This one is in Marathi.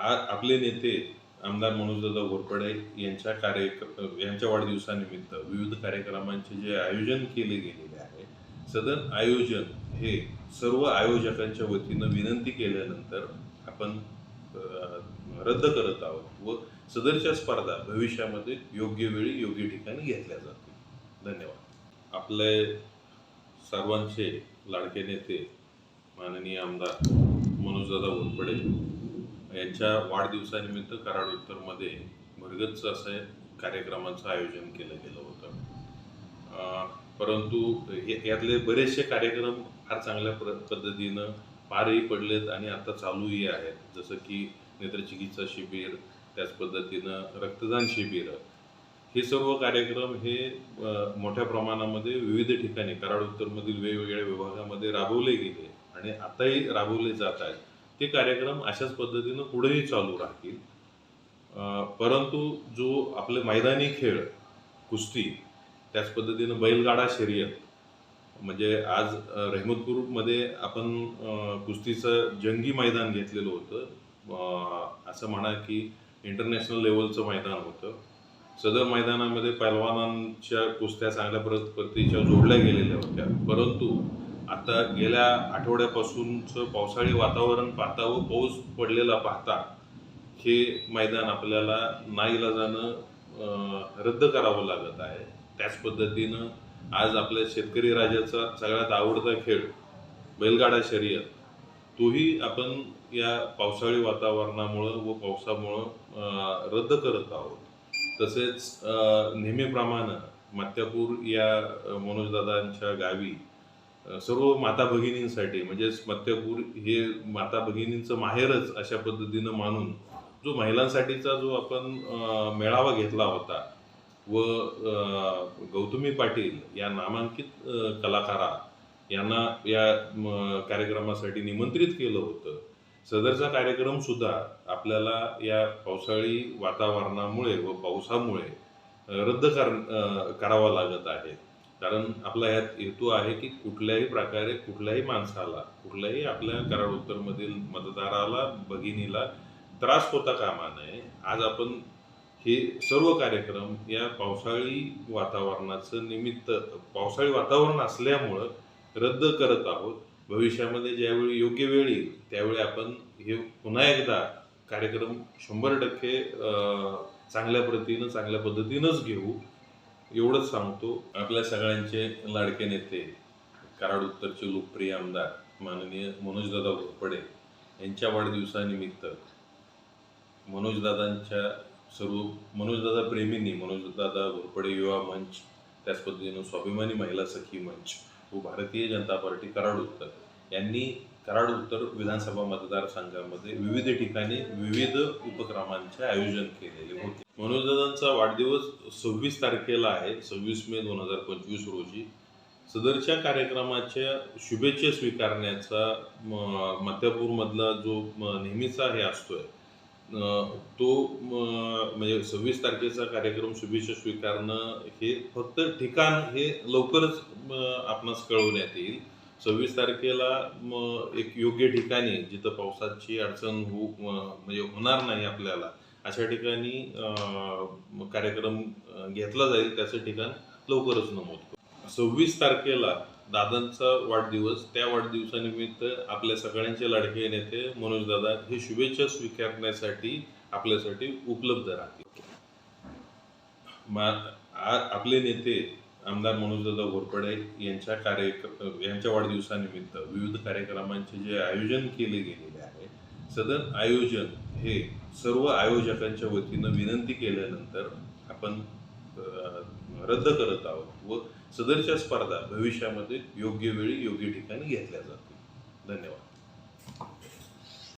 आ- आपले नेते आमदार मनोजदादा घोरपडे यांच्या कार्य यांच्या वाढदिवसानिमित्त विविध कार्यक्रमांचे जे आयोजन केले गेलेले आहे सदर आयोजन हे सर्व आयोजकांच्या वतीनं विनंती केल्यानंतर आपण रद्द करत आहोत व सदरच्या स्पर्धा भविष्यामध्ये योग्य वेळी योग्य ठिकाणी घेतल्या जातील. धन्यवाद. आपले सर्वांचे लाडके नेते माननीय आमदार मनोजदादा घोरपडे यांच्या वाढदिवसानिमित्त कराड उत्तरमध्ये भरगच्च असं कार्यक्रमाचं आयोजन केलं गेलं होतं. परंतु हे- यातले बरेचसे कार्यक्रम फार चांगल्या प्र पद्धतीनं पारही पडलेत आणि आता चालूही आहेत. जसं की नेत्रचिकित्सा शिबिर त्याच पद्धतीनं रक्तदान शिबिर. हे सर्व कार्यक्रम हे मोठ्या प्रमाणामध्ये विविध ठिकाणी कराड उत्तरमधील वेगवेगळ्या विभागामध्ये राबवले गेले आणि आताही राबवले जात आहेत. ते कार्यक्रम अशाच पद्धतीनं पुढेही चालू राहतील. परंतु जो आपले मैदानी खेळ कुस्ती त्याच पद्धतीनं बैलगाडा शर्यत म्हणजे आज रेहमतपूरमध्ये आपण कुस्तीचं जंगी मैदान घेतलेलं होतं. असं म्हणा की इंटरनॅशनल लेवलचं मैदान होतं. सदर मैदानामध्ये पैलवानांच्या कुस्त्या चांगल्या प्रतीच्या पद्धतीच्या जोडल्या गेलेल्या होत्या. परंतु आता गेल्या आठवड्यापासूनचं पावसाळी वातावरण पाहता व पाऊस पडलेला पाहता हे मैदान आपल्याला नाईलाजानं रद्द करावं लागत आहे. त्याच पद्धतीनं आज आपल्या शेतकरी राजाचा सगळ्यात आवडता खेळ बैलगाडा शर्यत तोही आपण या पावसाळी वातावरणामुळं व पावसामुळं रद्द करत आहोत. तसेच नेहमीप्रमाणे मत्यापूर या मनोजदादांच्या गावी सर्व माता भगिनींसाठी म्हणजेच मत्यपूर हे माता भगिनींचं माहेरच अशा पद्धतीनं मानून जो महिलांसाठीचा जो आपण मेळावा घेतला होता व गौतमी पाटील या नामांकित कलाकारा यांना या कार्यक्रमासाठी निमंत्रित केलं होतं. सदरचा कार्यक्रम सुद्धा आपल्याला या पावसाळी वातावरणामुळे व पावसामुळे रद्द कर करावा लागत आहे. कारण आपला यात हेतू आहे की कुठल्याही प्रकारे कुठल्याही माणसाला कुठल्याही आपल्या कराड उत्तरमधील मतदाराला भगिनीला त्रास होता कामा नये. आज आपण हे सर्व कार्यक्रम या पावसाळी वातावरणाचं निमित्त पावसाळी वातावरण असल्यामुळं रद्द करत आहोत. भविष्यामध्ये ज्यावेळी योग्य वेळ येईल त्यावेळी आपण हे पुन्हा एकदा कार्यक्रम शंभर टक्के चांगल्या प्रतीनं चांगल्या पद्धतीनंच घेऊ. एवढंच सांगतो आपल्या सगळ्यांचे लाडके नेते कराड उत्तरचे लोकप्रिय आमदार माननीय मनोजदादा घोरपडे यांच्या वाढदिवसानिमित्त मनोजदादांच्या सर्व मनोजदादा प्रेमींनी मनोजदादा घोरपडे युवा मंच त्याच पद्धतीनं स्वाभिमानी महिला सखी मंच व भारतीय जनता पार्टी कराड उत्तर यांनी कराड उत्तर विधानसभा मतदारसंघामध्ये विविध ठिकाणी विविध उपक्रमांचे आयोजन केलेले होते. मनोजदादांचा वाढदिवस सव्वीस तारखेला आहे सव्वीस मे दोन हजार पंचवीस रोजी. सदरच्या कार्यक्रमाच्या शुभेच्छा स्वीकारण्याचा म- मध्यापूरमधला जो नेहमीचा हे असतोय तो म्हणजे सव्वीस तारखेचा कार्यक्रम शुभेच्छा स्वीकारणं हे फक्त ठिकाण हे लवकरच आपणास कळवण्यात येईल. सव्वीस तारखेला एक योग्य ठिकाणी जिथं पावसाची अडचण होऊ म्हणजे होणार नाही आपल्याला अशा ठिकाणी कार्यक्रम घेतला जाईल. त्याचं ठिकाण लवकरच नमूद करू. सव्वीस तारखेला दादांचा वाढदिवस. त्या वाढदिवसानिमित्त आपल्या सगळ्यांचे लाडके नेते मनोजदादा हे शुभेच्छा स्वीकारण्यासाठी आपल्यासाठी उपलब्ध राहतील. आपले नेते आमदार मनोजदादा घोरपडे यांच्या कार्य यांच्या वाढदिवसानिमित्त विविध कार्यक्रमांचे जे आयोजन केले गेलेले आहे सदन आयोजन हे सर्व आयोजकांच्या वतीनं विनंती केल्यानंतर आपण रद्द करत आहोत व सदरच्या स्पर्धा भविष्यामध्ये योग्य वेळी योग्य ठिकाणी घेतल्या जातील. धन्यवाद.